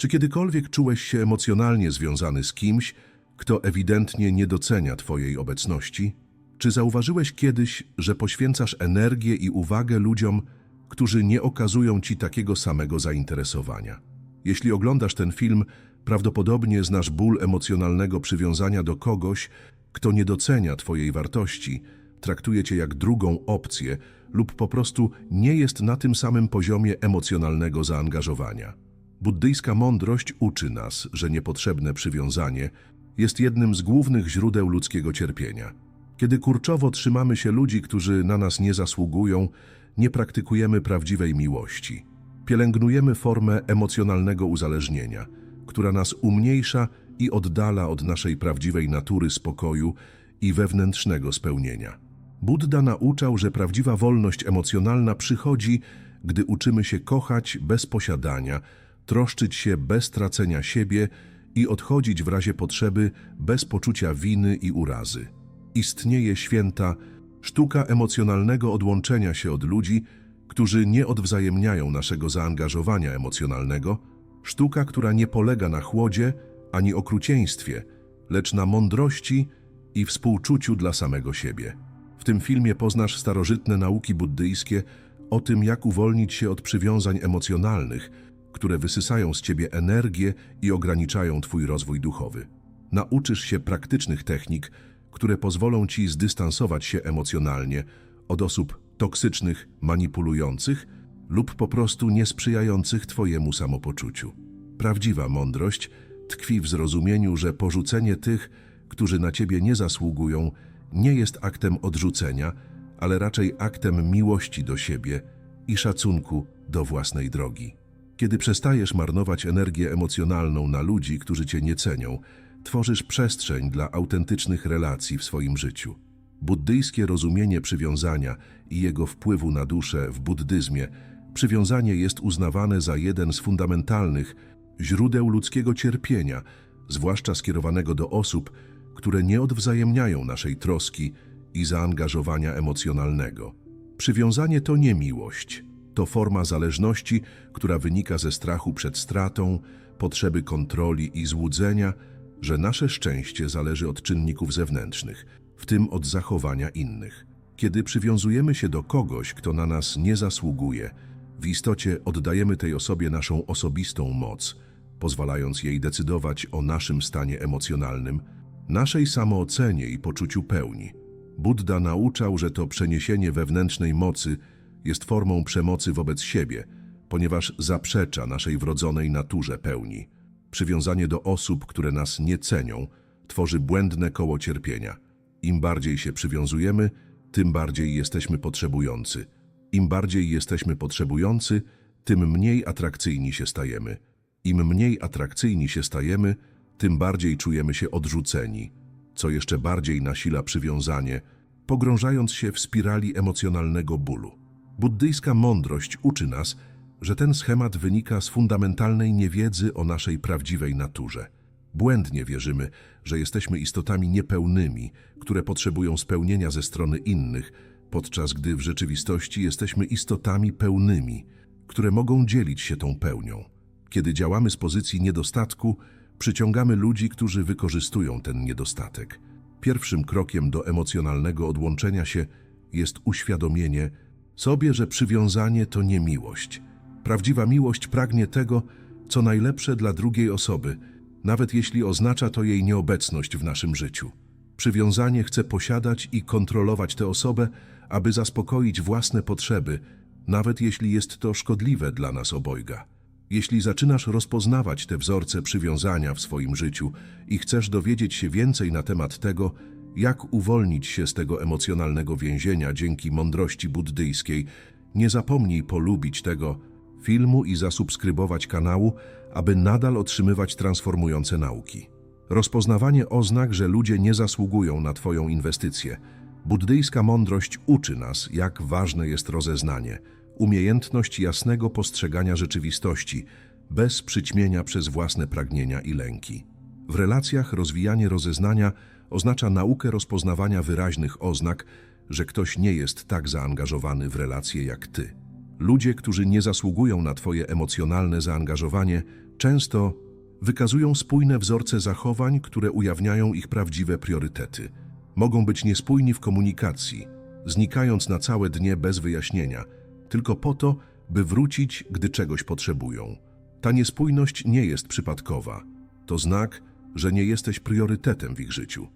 Czy kiedykolwiek czułeś się emocjonalnie związany z kimś, kto ewidentnie nie docenia Twojej obecności? Czy zauważyłeś kiedyś, że poświęcasz energię i uwagę ludziom, którzy nie okazują Ci takiego samego zainteresowania? Jeśli oglądasz ten film, prawdopodobnie znasz ból emocjonalnego przywiązania do kogoś, kto nie docenia Twojej wartości, traktuje Cię jak drugą opcję lub po prostu nie jest na tym samym poziomie emocjonalnego zaangażowania. Buddyjska mądrość uczy nas, że niepotrzebne przywiązanie jest jednym z głównych źródeł ludzkiego cierpienia. Kiedy kurczowo trzymamy się ludzi, którzy na nas nie zasługują, nie praktykujemy prawdziwej miłości. Pielęgnujemy formę emocjonalnego uzależnienia, która nas umniejsza i oddala od naszej prawdziwej natury spokoju i wewnętrznego spełnienia. Budda nauczał, że prawdziwa wolność emocjonalna przychodzi, gdy uczymy się kochać bez posiadania, troszczyć się bez tracenia siebie i odchodzić w razie potrzeby bez poczucia winy i urazy. Istnieje święta sztuka emocjonalnego odłączenia się od ludzi, którzy nie odwzajemniają naszego zaangażowania emocjonalnego, sztuka, która nie polega na chłodzie ani okrucieństwie, lecz na mądrości i współczuciu dla samego siebie. W tym filmie poznasz starożytne nauki buddyjskie o tym, jak uwolnić się od przywiązań emocjonalnych, które wysysają z ciebie energię i ograniczają twój rozwój duchowy. Nauczysz się praktycznych technik, które pozwolą ci zdystansować się emocjonalnie od osób toksycznych, manipulujących lub po prostu niesprzyjających twojemu samopoczuciu. Prawdziwa mądrość tkwi w zrozumieniu, że porzucenie tych, którzy na ciebie nie zasługują, nie jest aktem odrzucenia, ale raczej aktem miłości do siebie i szacunku do własnej drogi. Kiedy przestajesz marnować energię emocjonalną na ludzi, którzy cię nie cenią, tworzysz przestrzeń dla autentycznych relacji w swoim życiu. Buddyjskie rozumienie przywiązania i jego wpływu na duszę w buddyzmie, przywiązanie jest uznawane za jeden z fundamentalnych źródeł ludzkiego cierpienia, zwłaszcza skierowanego do osób, które nie odwzajemniają naszej troski i zaangażowania emocjonalnego. Przywiązanie to nie miłość, to forma zależności, która wynika ze strachu przed stratą, potrzeby kontroli i złudzenia, że nasze szczęście zależy od czynników zewnętrznych, w tym od zachowania innych. Kiedy przywiązujemy się do kogoś, kto na nas nie zasługuje, w istocie oddajemy tej osobie naszą osobistą moc, pozwalając jej decydować o naszym stanie emocjonalnym, naszej samoocenie i poczuciu pełni. Buddha nauczał, że to przeniesienie wewnętrznej mocy jest formą przemocy wobec siebie, ponieważ zaprzecza naszej wrodzonej naturze pełni. Przywiązanie do osób, które nas nie cenią, tworzy błędne koło cierpienia. Im bardziej się przywiązujemy, tym bardziej jesteśmy potrzebujący. Im bardziej jesteśmy potrzebujący, tym mniej atrakcyjni się stajemy. Im mniej atrakcyjni się stajemy, tym bardziej czujemy się odrzuceni, co jeszcze bardziej nasila przywiązanie, pogrążając się w spirali emocjonalnego bólu. Buddyjska mądrość uczy nas, że ten schemat wynika z fundamentalnej niewiedzy o naszej prawdziwej naturze. Błędnie wierzymy, że jesteśmy istotami niepełnymi, które potrzebują spełnienia ze strony innych, podczas gdy w rzeczywistości jesteśmy istotami pełnymi, które mogą dzielić się tą pełnią. Kiedy działamy z pozycji niedostatku, przyciągamy ludzi, którzy wykorzystują ten niedostatek. Pierwszym krokiem do emocjonalnego odłączenia się jest uświadomienie sobie, że przywiązanie to nie miłość. Prawdziwa miłość pragnie tego, co najlepsze dla drugiej osoby, nawet jeśli oznacza to jej nieobecność w naszym życiu. Przywiązanie chce posiadać i kontrolować tę osobę, aby zaspokoić własne potrzeby, nawet jeśli jest to szkodliwe dla nas obojga. Jeśli zaczynasz rozpoznawać te wzorce przywiązania w swoim życiu i chcesz dowiedzieć się więcej na temat tego, jak uwolnić się z tego emocjonalnego więzienia dzięki mądrości buddyjskiej, nie zapomnij polubić tego filmu i zasubskrybować kanału, aby nadal otrzymywać transformujące nauki. Rozpoznawanie oznak, że ludzie nie zasługują na Twoją inwestycję. Buddyjska mądrość uczy nas, jak ważne jest rozeznanie, umiejętność jasnego postrzegania rzeczywistości, bez przyćmienia przez własne pragnienia i lęki. W relacjach rozwijanie rozeznania oznacza naukę rozpoznawania wyraźnych oznak, że ktoś nie jest tak zaangażowany w relacje jak ty. Ludzie, którzy nie zasługują na twoje emocjonalne zaangażowanie, Często wykazują spójne wzorce zachowań, które ujawniają ich prawdziwe priorytety. Mogą być niespójni w komunikacji, znikając na całe dnie bez wyjaśnienia, tylko po to, by wrócić, gdy czegoś potrzebują. Ta niespójność nie jest przypadkowa. To znak, że nie jesteś priorytetem w ich życiu.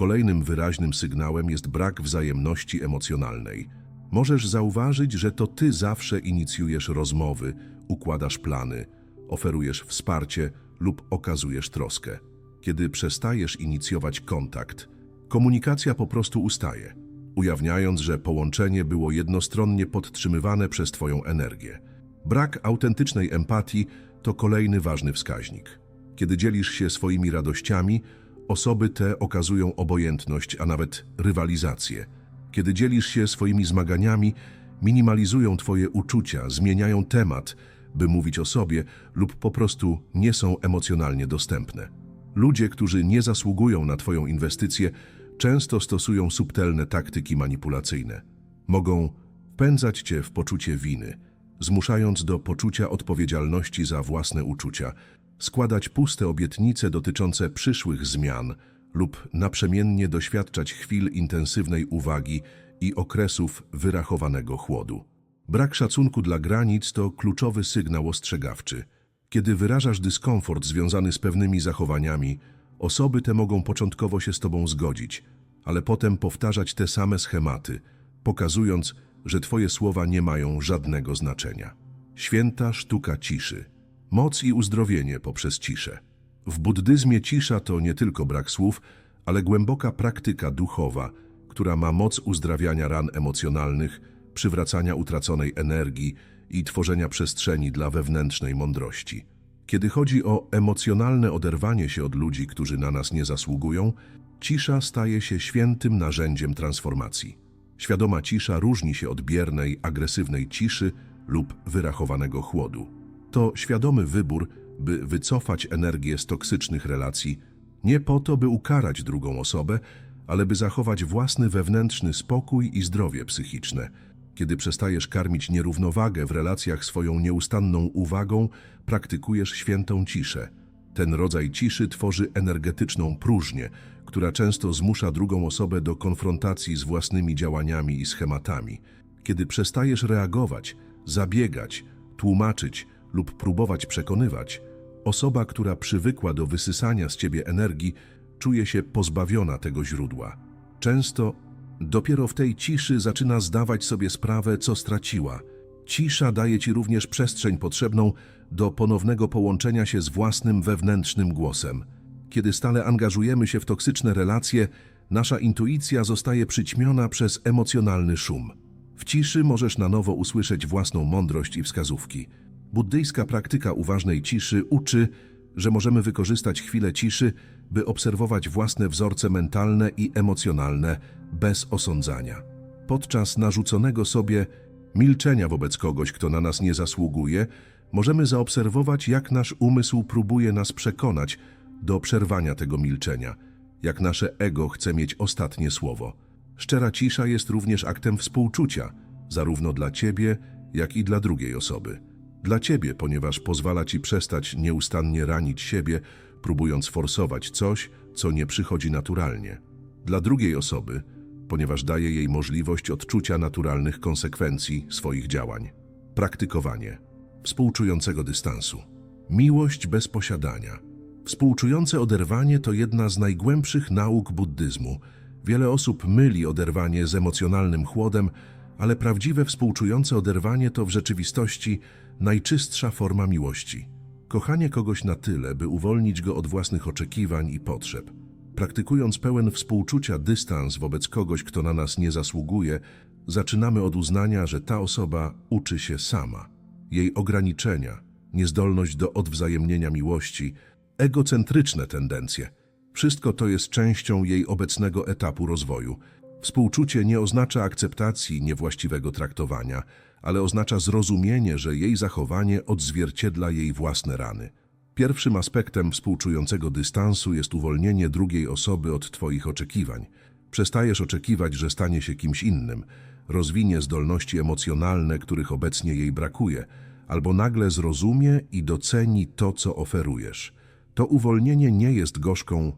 Kolejnym wyraźnym sygnałem jest brak wzajemności emocjonalnej. Możesz zauważyć, że to ty zawsze inicjujesz rozmowy, układasz plany, oferujesz wsparcie lub okazujesz troskę. Kiedy przestajesz inicjować kontakt, komunikacja po prostu ustaje, ujawniając, że połączenie było jednostronnie podtrzymywane przez twoją energię. Brak autentycznej empatii to kolejny ważny wskaźnik. Kiedy dzielisz się swoimi radościami, osoby te okazują obojętność, a nawet rywalizację. Kiedy dzielisz się swoimi zmaganiami, minimalizują twoje uczucia, zmieniają temat, by mówić o sobie lub po prostu nie są emocjonalnie dostępne. Ludzie, którzy nie zasługują na twoją inwestycję, często stosują subtelne taktyki manipulacyjne. Mogą wpędzać cię w poczucie winy, zmuszając do poczucia odpowiedzialności za własne uczucia, składać puste obietnice dotyczące przyszłych zmian lub naprzemiennie doświadczać chwil intensywnej uwagi i okresów wyrachowanego chłodu. Brak szacunku dla granic to kluczowy sygnał ostrzegawczy. Kiedy wyrażasz dyskomfort związany z pewnymi zachowaniami, osoby te mogą początkowo się z tobą zgodzić, ale potem powtarzać te same schematy, pokazując, że twoje słowa nie mają żadnego znaczenia. Święta sztuka ciszy. Moc i uzdrowienie poprzez ciszę. W buddyzmie cisza to nie tylko brak słów, ale głęboka praktyka duchowa, która ma moc uzdrawiania ran emocjonalnych, przywracania utraconej energii i tworzenia przestrzeni dla wewnętrznej mądrości. Kiedy chodzi o emocjonalne oderwanie się od ludzi, którzy na nas nie zasługują, cisza staje się świętym narzędziem transformacji. Świadoma cisza różni się od biernej, agresywnej ciszy lub wyrachowanego chłodu. To świadomy wybór, by wycofać energię z toksycznych relacji, nie po to, by ukarać drugą osobę, ale by zachować własny wewnętrzny spokój i zdrowie psychiczne. Kiedy przestajesz karmić nierównowagę w relacjach swoją nieustanną uwagą, praktykujesz świętą ciszę. Ten rodzaj ciszy tworzy energetyczną próżnię, która często zmusza drugą osobę do konfrontacji z własnymi działaniami i schematami. Kiedy przestajesz reagować, zabiegać, tłumaczyć lub próbować przekonywać, osoba, która przywykła do wysysania z ciebie energii, czuje się pozbawiona tego źródła. Często dopiero w tej ciszy zaczyna zdawać sobie sprawę, co straciła. Cisza daje ci również przestrzeń potrzebną do ponownego połączenia się z własnym wewnętrznym głosem. Kiedy stale angażujemy się w toksyczne relacje, nasza intuicja zostaje przyćmiona przez emocjonalny szum. W ciszy możesz na nowo usłyszeć własną mądrość i wskazówki. Buddyjska praktyka uważnej ciszy uczy, że możemy wykorzystać chwilę ciszy, by obserwować własne wzorce mentalne i emocjonalne bez osądzania. Podczas narzuconego sobie milczenia wobec kogoś, kto na nas nie zasługuje, możemy zaobserwować, jak nasz umysł próbuje nas przekonać do przerwania tego milczenia, jak nasze ego chce mieć ostatnie słowo. Szczera cisza jest również aktem współczucia, zarówno dla ciebie, jak i dla drugiej osoby. Dla ciebie, ponieważ pozwala ci przestać nieustannie ranić siebie, próbując forsować coś, co nie przychodzi naturalnie. Dla drugiej osoby, ponieważ daje jej możliwość odczucia naturalnych konsekwencji swoich działań. Praktykowanie współczującego dystansu. Miłość bez posiadania. Współczujące oderwanie to jedna z najgłębszych nauk buddyzmu. Wiele osób myli oderwanie z emocjonalnym chłodem, ale prawdziwe współczujące oderwanie to w rzeczywistości najczystsza forma miłości. Kochanie kogoś na tyle, by uwolnić go od własnych oczekiwań i potrzeb. Praktykując pełen współczucia dystans wobec kogoś, kto na nas nie zasługuje, zaczynamy od uznania, że ta osoba uczy się sama. Jej ograniczenia, niezdolność do odwzajemnienia miłości, egocentryczne tendencje. Wszystko to jest częścią jej obecnego etapu rozwoju. Współczucie nie oznacza akceptacji niewłaściwego traktowania, ale oznacza zrozumienie, że jej zachowanie odzwierciedla jej własne rany. Pierwszym aspektem współczującego dystansu jest uwolnienie drugiej osoby od Twoich oczekiwań. Przestajesz oczekiwać, że stanie się kimś innym, rozwinie zdolności emocjonalne, których obecnie jej brakuje, albo nagle zrozumie i doceni to, co oferujesz. To uwolnienie nie jest gorzką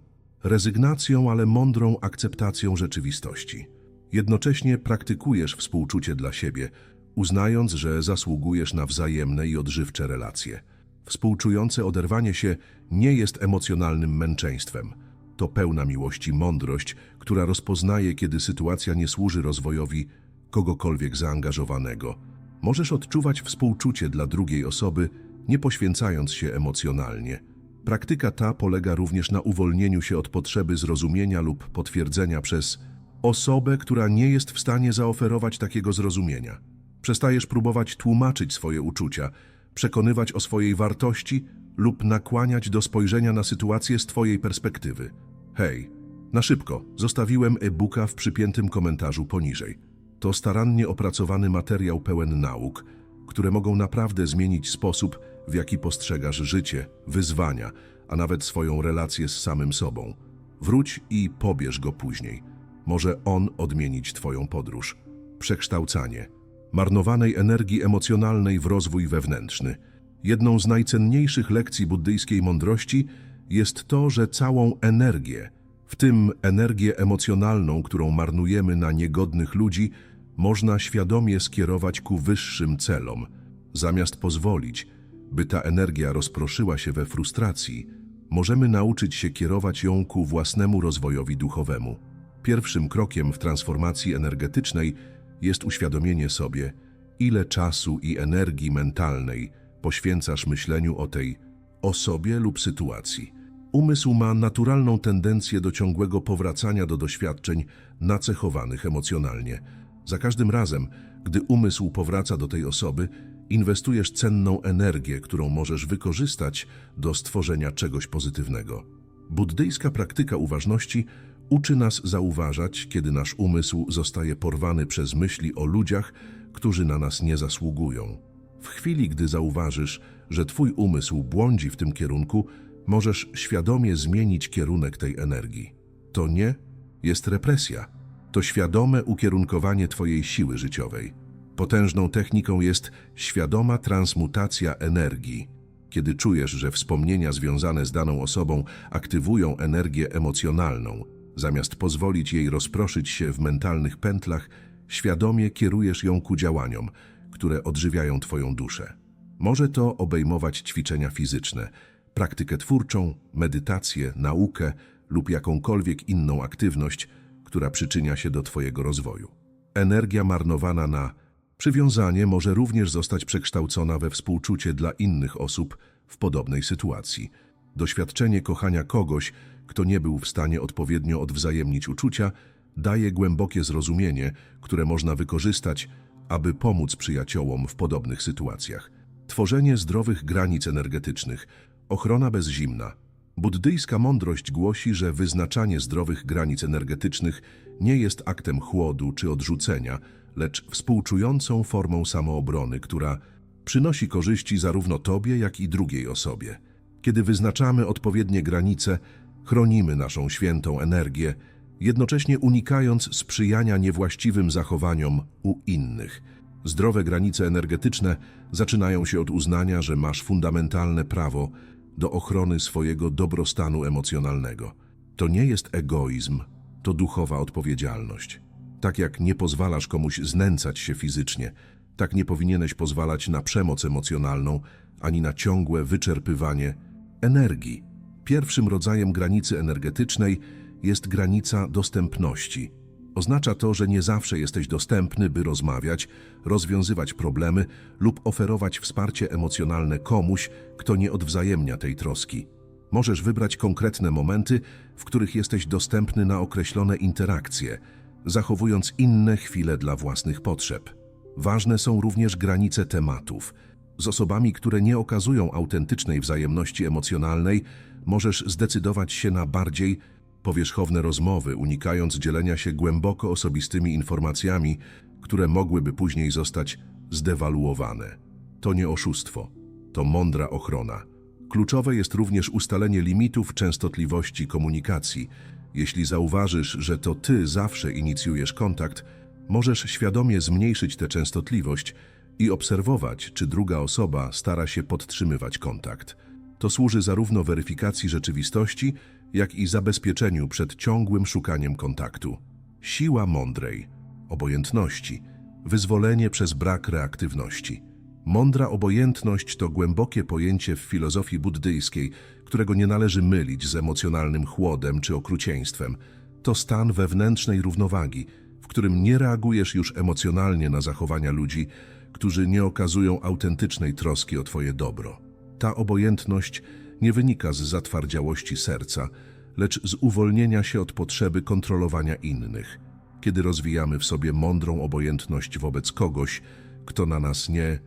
rezygnacją, ale mądrą akceptacją rzeczywistości. Jednocześnie praktykujesz współczucie dla siebie, uznając, że zasługujesz na wzajemne i odżywcze relacje. Współczujące oderwanie się nie jest emocjonalnym męczeństwem. To pełna miłości mądrość, która rozpoznaje, kiedy sytuacja nie służy rozwojowi kogokolwiek zaangażowanego. Możesz odczuwać współczucie dla drugiej osoby, nie poświęcając się emocjonalnie. Praktyka ta polega również na uwolnieniu się od potrzeby zrozumienia lub potwierdzenia przez osobę, która nie jest w stanie zaoferować takiego zrozumienia. Przestajesz próbować tłumaczyć swoje uczucia, przekonywać o swojej wartości lub nakłaniać do spojrzenia na sytuację z Twojej perspektywy. Hej, na szybko, zostawiłem e-booka w przypiętym komentarzu poniżej. To starannie opracowany materiał pełen nauk, które mogą naprawdę zmienić sposób, w jaki postrzegasz życie, wyzwania, a nawet swoją relację z samym sobą. Wróć i pobierz go później. Może on odmienić Twoją podróż. Przekształcanie. Marnowanej energii emocjonalnej w rozwój wewnętrzny. Jedną z najcenniejszych lekcji buddyjskiej mądrości jest to, że całą energię, w tym energię emocjonalną, którą marnujemy na niegodnych ludzi, można świadomie skierować ku wyższym celom, zamiast pozwolić, by ta energia rozproszyła się we frustracji, możemy nauczyć się kierować ją ku własnemu rozwojowi duchowemu. Pierwszym krokiem w transformacji energetycznej jest uświadomienie sobie, ile czasu i energii mentalnej poświęcasz myśleniu o tej osobie lub sytuacji. Umysł ma naturalną tendencję do ciągłego powracania do doświadczeń nacechowanych emocjonalnie. Za każdym razem, gdy umysł powraca do tej osoby, inwestujesz cenną energię, którą możesz wykorzystać do stworzenia czegoś pozytywnego. Buddyjska praktyka uważności uczy nas zauważać, kiedy nasz umysł zostaje porwany przez myśli o ludziach, którzy na nas nie zasługują. W chwili, gdy zauważysz, że twój umysł błądzi w tym kierunku, możesz świadomie zmienić kierunek tej energii. To nie jest represja, to świadome ukierunkowanie twojej siły życiowej. Potężną techniką jest świadoma transmutacja energii. Kiedy czujesz, że wspomnienia związane z daną osobą aktywują energię emocjonalną, zamiast pozwolić jej rozproszyć się w mentalnych pętlach, świadomie kierujesz ją ku działaniom, które odżywiają Twoją duszę. Może to obejmować ćwiczenia fizyczne, praktykę twórczą, medytację, naukę lub jakąkolwiek inną aktywność, która przyczynia się do Twojego rozwoju. Energia marnowana na przywiązanie może również zostać przekształcona we współczucie dla innych osób w podobnej sytuacji. Doświadczenie kochania kogoś, kto nie był w stanie odpowiednio odwzajemnić uczucia, daje głębokie zrozumienie, które można wykorzystać, aby pomóc przyjaciołom w podobnych sytuacjach. Tworzenie zdrowych granic energetycznych, ochrona bezzimna. Buddyjska mądrość głosi, że wyznaczanie zdrowych granic energetycznych nie jest aktem chłodu czy odrzucenia, lecz współczującą formą samoobrony, która przynosi korzyści zarówno tobie, jak i drugiej osobie. Kiedy wyznaczamy odpowiednie granice, chronimy naszą świętą energię, jednocześnie unikając sprzyjania niewłaściwym zachowaniom u innych. Zdrowe granice energetyczne zaczynają się od uznania, że masz fundamentalne prawo do ochrony swojego dobrostanu emocjonalnego. To nie jest egoizm, to duchowa odpowiedzialność. Tak jak nie pozwalasz komuś znęcać się fizycznie, tak nie powinieneś pozwalać na przemoc emocjonalną ani na ciągłe wyczerpywanie energii. Pierwszym rodzajem granicy energetycznej jest granica dostępności. Oznacza to, że nie zawsze jesteś dostępny, by rozmawiać, rozwiązywać problemy lub oferować wsparcie emocjonalne komuś, kto nie odwzajemnia tej troski. Możesz wybrać konkretne momenty, w których jesteś dostępny na określone interakcje, zachowując inne chwile dla własnych potrzeb. Ważne są również granice tematów. Z osobami, które nie okazują autentycznej wzajemności emocjonalnej, możesz zdecydować się na bardziej powierzchowne rozmowy, unikając dzielenia się głęboko osobistymi informacjami, które mogłyby później zostać zdewaluowane. To nie oszustwo, to mądra ochrona. Kluczowe jest również ustalenie limitów częstotliwości komunikacji. Jeśli zauważysz, że to ty zawsze inicjujesz kontakt, możesz świadomie zmniejszyć tę częstotliwość i obserwować, czy druga osoba stara się podtrzymywać kontakt. To służy zarówno weryfikacji rzeczywistości, jak i zabezpieczeniu przed ciągłym szukaniem kontaktu. Siła mądrej, obojętności, wyzwolenie przez brak reaktywności. Mądra obojętność to głębokie pojęcie w filozofii buddyjskiej, którego nie należy mylić z emocjonalnym chłodem czy okrucieństwem. To stan wewnętrznej równowagi, w którym nie reagujesz już emocjonalnie na zachowania ludzi, którzy nie okazują autentycznej troski o Twoje dobro. Ta obojętność nie wynika z zatwardziałości serca, lecz z uwolnienia się od potrzeby kontrolowania innych. Kiedy rozwijamy w sobie mądrą obojętność wobec kogoś, kto na nas nie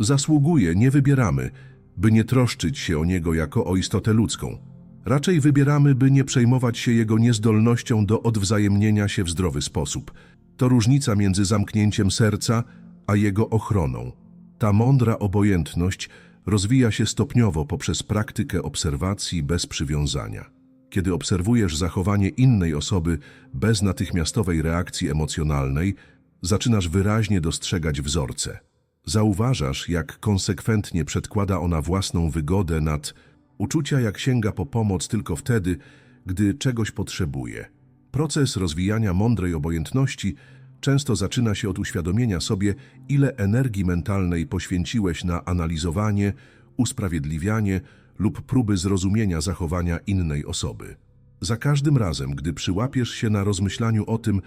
zasługuje, nie wybieramy, by nie troszczyć się o niego jako o istotę ludzką. Raczej wybieramy, by nie przejmować się jego niezdolnością do odwzajemnienia się w zdrowy sposób. To różnica między zamknięciem serca a jego ochroną. Ta mądra obojętność rozwija się stopniowo poprzez praktykę obserwacji bez przywiązania. Kiedy obserwujesz zachowanie innej osoby bez natychmiastowej reakcji emocjonalnej, zaczynasz wyraźnie dostrzegać wzorce. Zauważasz, jak konsekwentnie przedkłada ona własną wygodę nad uczucia, jak sięga po pomoc tylko wtedy, gdy czegoś potrzebuje. Proces rozwijania mądrej obojętności często zaczyna się od uświadomienia sobie, ile energii mentalnej poświęciłeś na analizowanie, usprawiedliwianie lub próby zrozumienia zachowania innej osoby. Za każdym razem, gdy przyłapiesz się na rozmyślaniu o tym,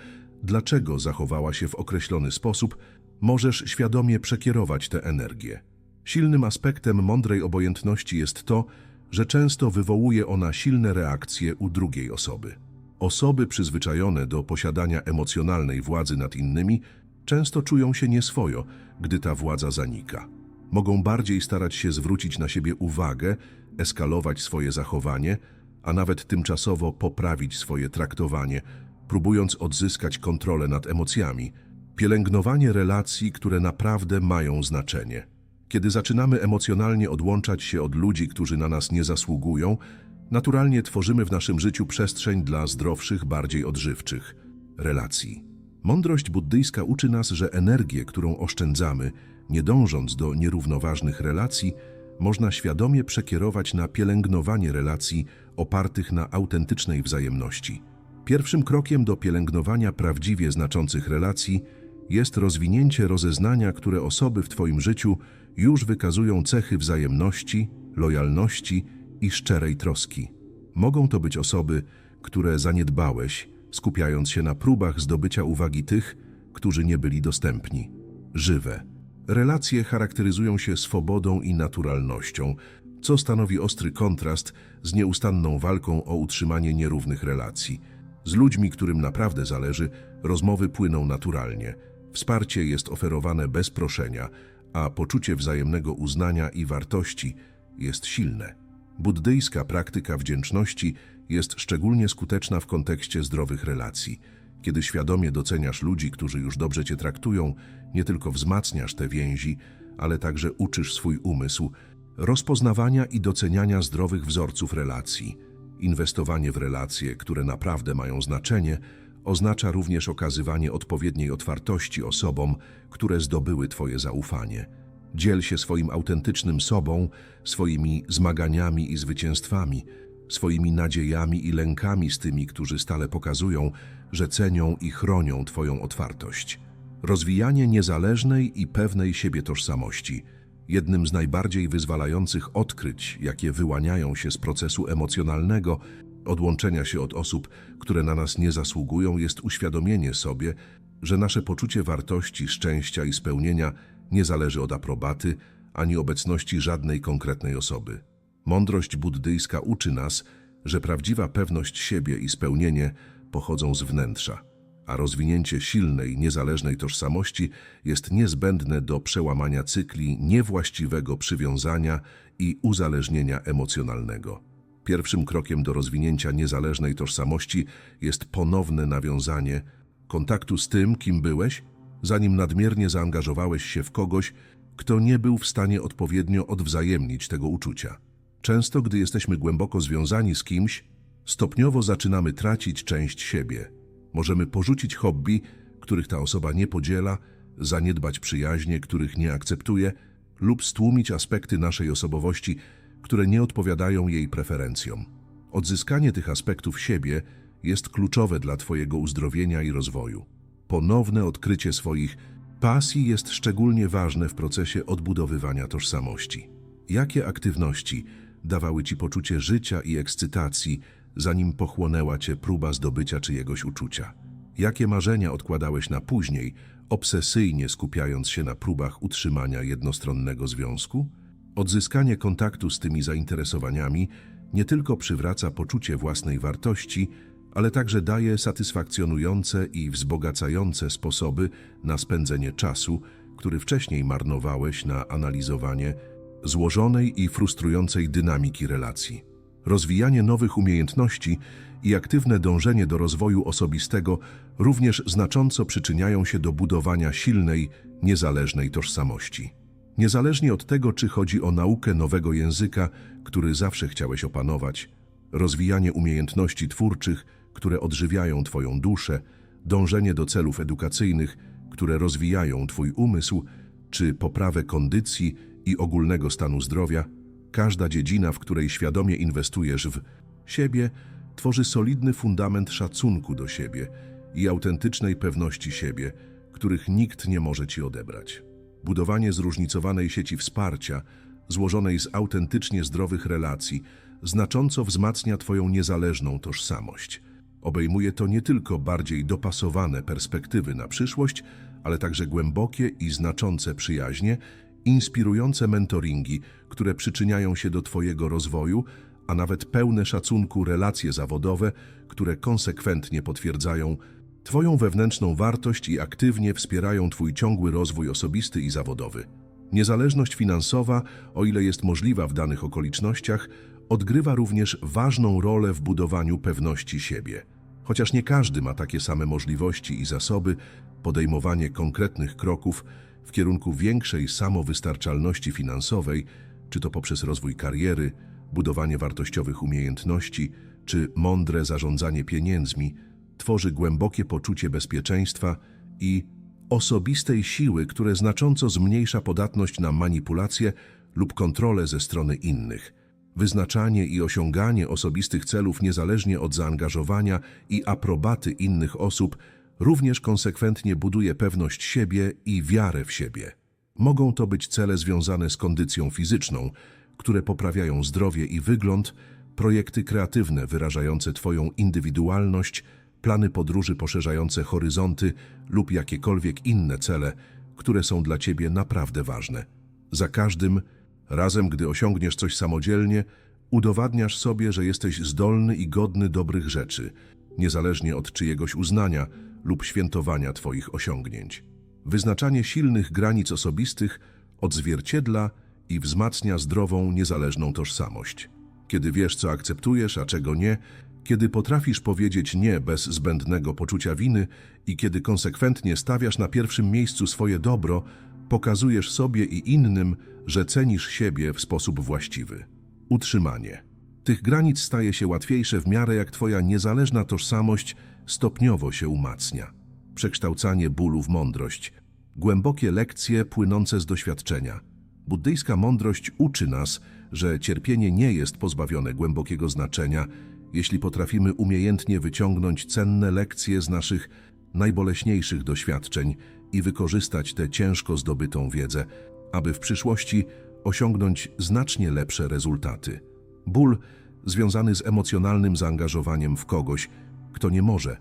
dlaczego zachowała się w określony sposób, możesz świadomie przekierować tę energię. Silnym aspektem mądrej obojętności jest to, że często wywołuje ona silne reakcje u drugiej osoby. Osoby przyzwyczajone do posiadania emocjonalnej władzy nad innymi często czują się nieswojo, gdy ta władza zanika. Mogą bardziej starać się zwrócić na siebie uwagę, eskalować swoje zachowanie, a nawet tymczasowo poprawić swoje traktowanie, próbując odzyskać kontrolę nad emocjami. Pielęgnowanie relacji, które naprawdę mają znaczenie. Kiedy zaczynamy emocjonalnie odłączać się od ludzi, którzy na nas nie zasługują, naturalnie tworzymy w naszym życiu przestrzeń dla zdrowszych, bardziej odżywczych relacji. Mądrość buddyjska uczy nas, że energię, którą oszczędzamy, nie dążąc do nierównoważnych relacji, można świadomie przekierować na pielęgnowanie relacji opartych na autentycznej wzajemności. Pierwszym krokiem do pielęgnowania prawdziwie znaczących relacji jest rozwinięcie rozeznania, które osoby w Twoim życiu już wykazują cechy wzajemności, lojalności i szczerej troski. Mogą to być osoby, które zaniedbałeś, skupiając się na próbach zdobycia uwagi tych, którzy nie byli dostępni. Żywe. Relacje charakteryzują się swobodą i naturalnością, co stanowi ostry kontrast z nieustanną walką o utrzymanie nierównych relacji. Z ludźmi, którym naprawdę zależy, rozmowy płyną naturalnie. Wsparcie jest oferowane bez proszenia, a poczucie wzajemnego uznania i wartości jest silne. Buddyjska praktyka wdzięczności jest szczególnie skuteczna w kontekście zdrowych relacji. Kiedy świadomie doceniasz ludzi, którzy już dobrze cię traktują, nie tylko wzmacniasz te więzi, ale także uczysz swój umysł rozpoznawania i doceniania zdrowych wzorców relacji. Inwestowanie w relacje, które naprawdę mają znaczenie, oznacza również okazywanie odpowiedniej otwartości osobom, które zdobyły Twoje zaufanie. Dziel się swoim autentycznym sobą, swoimi zmaganiami i zwycięstwami, swoimi nadziejami i lękami z tymi, którzy stale pokazują, że cenią i chronią Twoją otwartość. Rozwijanie niezależnej i pewnej siebie tożsamości. Jednym z najbardziej wyzwalających odkryć, jakie wyłaniają się z procesu emocjonalnego, odłączenia się od osób, które na nas nie zasługują, jest uświadomienie sobie, że nasze poczucie wartości, szczęścia i spełnienia nie zależy od aprobaty ani obecności żadnej konkretnej osoby. Mądrość buddyjska uczy nas, że prawdziwa pewność siebie i spełnienie pochodzą z wnętrza, a rozwinięcie silnej, niezależnej tożsamości jest niezbędne do przełamania cykli niewłaściwego przywiązania i uzależnienia emocjonalnego. Pierwszym krokiem do rozwinięcia niezależnej tożsamości jest ponowne nawiązanie kontaktu z tym, kim byłeś, zanim nadmiernie zaangażowałeś się w kogoś, kto nie był w stanie odpowiednio odwzajemnić tego uczucia. Często, gdy jesteśmy głęboko związani z kimś, stopniowo zaczynamy tracić część siebie. Możemy porzucić hobby, których ta osoba nie podziela, zaniedbać przyjaźnie, których nie akceptuje, lub stłumić aspekty naszej osobowości, które nie odpowiadają jej preferencjom. Odzyskanie tych aspektów siebie jest kluczowe dla Twojego uzdrowienia i rozwoju. Ponowne odkrycie swoich pasji jest szczególnie ważne w procesie odbudowywania tożsamości. Jakie aktywności dawały Ci poczucie życia i ekscytacji, zanim pochłonęła Cię próba zdobycia czyjegoś uczucia? Jakie marzenia odkładałeś na później, obsesyjnie skupiając się na próbach utrzymania jednostronnego związku? Odzyskanie kontaktu z tymi zainteresowaniami nie tylko przywraca poczucie własnej wartości, ale także daje satysfakcjonujące i wzbogacające sposoby na spędzenie czasu, który wcześniej marnowałeś na analizowanie złożonej i frustrującej dynamiki relacji. Rozwijanie nowych umiejętności i aktywne dążenie do rozwoju osobistego również znacząco przyczyniają się do budowania silnej, niezależnej tożsamości. Niezależnie od tego, czy chodzi o naukę nowego języka, który zawsze chciałeś opanować, rozwijanie umiejętności twórczych, które odżywiają Twoją duszę, dążenie do celów edukacyjnych, które rozwijają Twój umysł, czy poprawę kondycji i ogólnego stanu zdrowia, każda dziedzina, w której świadomie inwestujesz w siebie, tworzy solidny fundament szacunku do siebie i autentycznej pewności siebie, których nikt nie może Ci odebrać. Budowanie zróżnicowanej sieci wsparcia, złożonej z autentycznie zdrowych relacji, znacząco wzmacnia Twoją niezależną tożsamość. Obejmuje to nie tylko bardziej dopasowane perspektywy na przyszłość, ale także głębokie i znaczące przyjaźnie, inspirujące mentoringi, które przyczyniają się do Twojego rozwoju, a nawet pełne szacunku relacje zawodowe, które konsekwentnie potwierdzają Twoją wewnętrzną wartość i aktywnie wspierają Twój ciągły rozwój osobisty i zawodowy. Niezależność finansowa, o ile jest możliwa w danych okolicznościach, odgrywa również ważną rolę w budowaniu pewności siebie. Chociaż nie każdy ma takie same możliwości i zasoby, podejmowanie konkretnych kroków w kierunku większej samowystarczalności finansowej, czy to poprzez rozwój kariery, budowanie wartościowych umiejętności, czy mądre zarządzanie pieniędzmi, tworzy głębokie poczucie bezpieczeństwa i osobistej siły, które znacząco zmniejsza podatność na manipulacje lub kontrolę ze strony innych. Wyznaczanie i osiąganie osobistych celów niezależnie od zaangażowania i aprobaty innych osób również konsekwentnie buduje pewność siebie i wiarę w siebie. Mogą to być cele związane z kondycją fizyczną, które poprawiają zdrowie i wygląd, projekty kreatywne wyrażające Twoją indywidualność, plany podróży poszerzające horyzonty lub jakiekolwiek inne cele, które są dla Ciebie naprawdę ważne. Za każdym razem, gdy osiągniesz coś samodzielnie, udowadniasz sobie, że jesteś zdolny i godny dobrych rzeczy, niezależnie od czyjegoś uznania lub świętowania Twoich osiągnięć. Wyznaczanie silnych granic osobistych odzwierciedla i wzmacnia zdrową, niezależną tożsamość. Kiedy wiesz, co akceptujesz, a czego nie, kiedy potrafisz powiedzieć nie bez zbędnego poczucia winy i kiedy konsekwentnie stawiasz na pierwszym miejscu swoje dobro, pokazujesz sobie i innym, że cenisz siebie w sposób właściwy. Utrzymanie. Tych granic staje się łatwiejsze w miarę jak Twoja niezależna tożsamość stopniowo się umacnia. Przekształcanie bólu w mądrość. Głębokie lekcje płynące z doświadczenia. Buddyjska mądrość uczy nas, że cierpienie nie jest pozbawione głębokiego znaczenia, jeśli potrafimy umiejętnie wyciągnąć cenne lekcje z naszych najboleśniejszych doświadczeń i wykorzystać tę ciężko zdobytą wiedzę, aby w przyszłości osiągnąć znacznie lepsze rezultaty. Ból związany z emocjonalnym zaangażowaniem w kogoś, kto nie może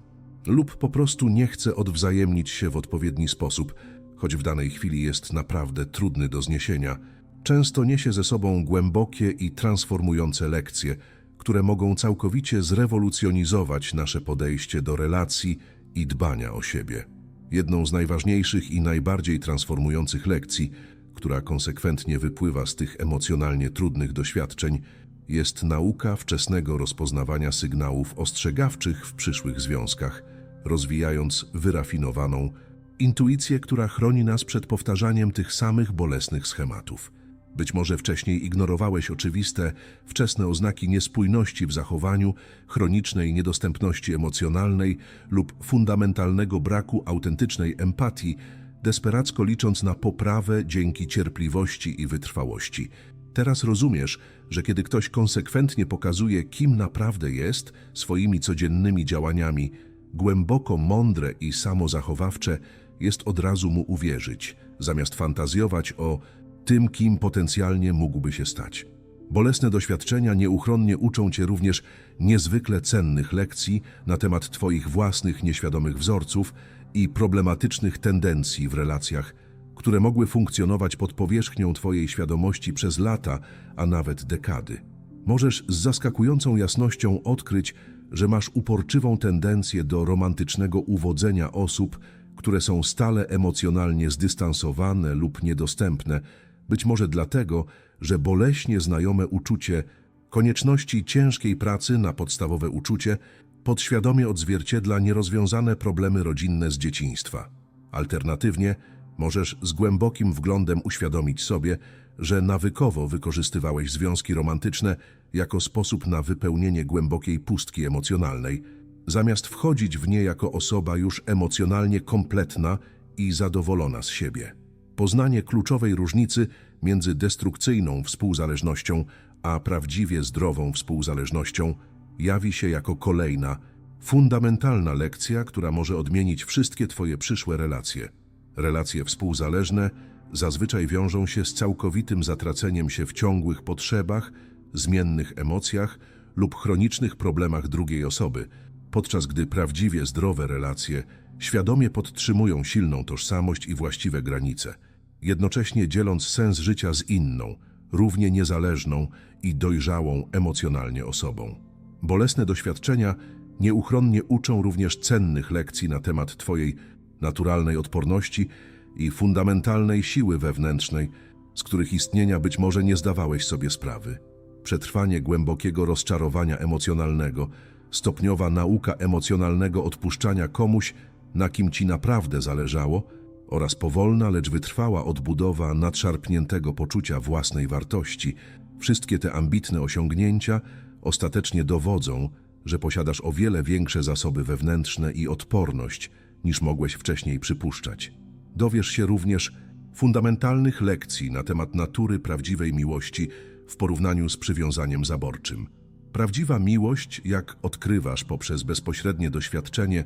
lub po prostu nie chce odwzajemnić się w odpowiedni sposób, choć w danej chwili jest naprawdę trudny do zniesienia, często niesie ze sobą głębokie i transformujące lekcje, które mogą całkowicie zrewolucjonizować nasze podejście do relacji i dbania o siebie. Jedną z najważniejszych i najbardziej transformujących lekcji, która konsekwentnie wypływa z tych emocjonalnie trudnych doświadczeń, jest nauka wczesnego rozpoznawania sygnałów ostrzegawczych w przyszłych związkach, rozwijając wyrafinowaną intuicję, która chroni nas przed powtarzaniem tych samych bolesnych schematów. Być może wcześniej ignorowałeś oczywiste, wczesne oznaki niespójności w zachowaniu, chronicznej niedostępności emocjonalnej lub fundamentalnego braku autentycznej empatii, desperacko licząc na poprawę dzięki cierpliwości i wytrwałości. Teraz rozumiesz, że kiedy ktoś konsekwentnie pokazuje, kim naprawdę jest, swoimi codziennymi działaniami, głęboko mądre i samozachowawcze, jest od razu mu uwierzyć, zamiast fantazjować o tym, kim potencjalnie mógłby się stać. Bolesne doświadczenia nieuchronnie uczą cię również niezwykle cennych lekcji na temat twoich własnych nieświadomych wzorców i problematycznych tendencji w relacjach, które mogły funkcjonować pod powierzchnią twojej świadomości przez lata, a nawet dekady. Możesz z zaskakującą jasnością odkryć, że masz uporczywą tendencję do romantycznego uwodzenia osób, które są stale emocjonalnie zdystansowane lub niedostępne, być może dlatego, że boleśnie znajome uczucie konieczności ciężkiej pracy na podstawowe uczucie podświadomie odzwierciedla nierozwiązane problemy rodzinne z dzieciństwa. Alternatywnie możesz z głębokim wglądem uświadomić sobie, że nawykowo wykorzystywałeś związki romantyczne jako sposób na wypełnienie głębokiej pustki emocjonalnej, zamiast wchodzić w nie jako osoba już emocjonalnie kompletna i zadowolona z siebie. Poznanie kluczowej różnicy między destrukcyjną współzależnością a prawdziwie zdrową współzależnością jawi się jako kolejna, fundamentalna lekcja, która może odmienić wszystkie Twoje przyszłe relacje. Relacje współzależne zazwyczaj wiążą się z całkowitym zatraceniem się w ciągłych potrzebach, zmiennych emocjach lub chronicznych problemach drugiej osoby, podczas gdy prawdziwie zdrowe relacje świadomie podtrzymują silną tożsamość i właściwe granice, jednocześnie dzieląc sens życia z inną, równie niezależną i dojrzałą emocjonalnie osobą. Bolesne doświadczenia nieuchronnie uczą również cennych lekcji na temat Twojej naturalnej odporności i fundamentalnej siły wewnętrznej, z których istnienia być może nie zdawałeś sobie sprawy. Przetrwanie głębokiego rozczarowania emocjonalnego, stopniowa nauka emocjonalnego odpuszczania komuś, na kim ci naprawdę zależało, oraz powolna, lecz wytrwała odbudowa nadszarpniętego poczucia własnej wartości. Wszystkie te ambitne osiągnięcia ostatecznie dowodzą, że posiadasz o wiele większe zasoby wewnętrzne i odporność, niż mogłeś wcześniej przypuszczać. Dowiesz się również fundamentalnych lekcji na temat natury prawdziwej miłości w porównaniu z przywiązaniem zaborczym. Prawdziwa miłość, jak odkrywasz poprzez bezpośrednie doświadczenie,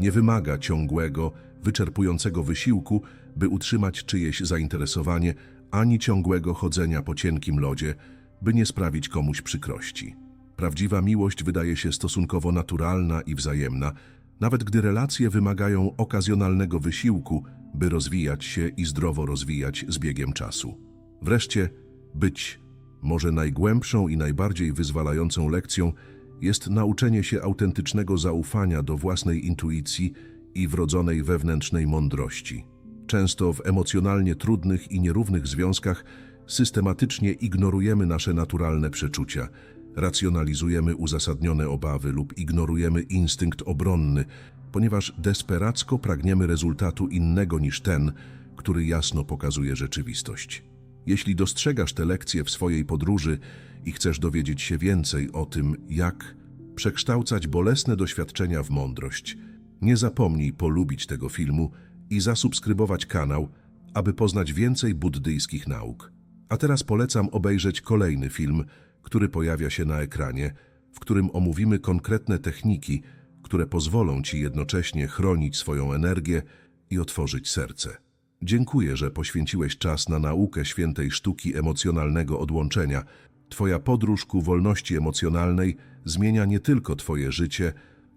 nie wymaga ciągłego, wyczerpującego wysiłku, by utrzymać czyjeś zainteresowanie, ani ciągłego chodzenia po cienkim lodzie, by nie sprawić komuś przykrości. Prawdziwa miłość wydaje się stosunkowo naturalna i wzajemna, nawet gdy relacje wymagają okazjonalnego wysiłku, by rozwijać się i zdrowo rozwijać z biegiem czasu. Wreszcie, być może najgłębszą i najbardziej wyzwalającą lekcją jest nauczenie się autentycznego zaufania do własnej intuicji i wrodzonej wewnętrznej mądrości. Często w emocjonalnie trudnych i nierównych związkach systematycznie ignorujemy nasze naturalne przeczucia, racjonalizujemy uzasadnione obawy lub ignorujemy instynkt obronny, ponieważ desperacko pragniemy rezultatu innego niż ten, który jasno pokazuje rzeczywistość. Jeśli dostrzegasz te lekcje w swojej podróży i chcesz dowiedzieć się więcej o tym, jak przekształcać bolesne doświadczenia w mądrość, nie zapomnij polubić tego filmu i zasubskrybować kanał, aby poznać więcej buddyjskich nauk. A teraz polecam obejrzeć kolejny film, który pojawia się na ekranie, w którym omówimy konkretne techniki, które pozwolą Ci jednocześnie chronić swoją energię i otworzyć serce. Dziękuję, że poświęciłeś czas na naukę świętej sztuki emocjonalnego odłączenia. Twoja podróż ku wolności emocjonalnej zmienia nie tylko Twoje życie,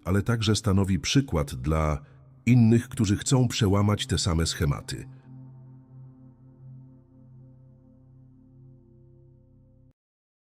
ale także stanowi przykład dla innych, którzy chcą przełamać te same schematy.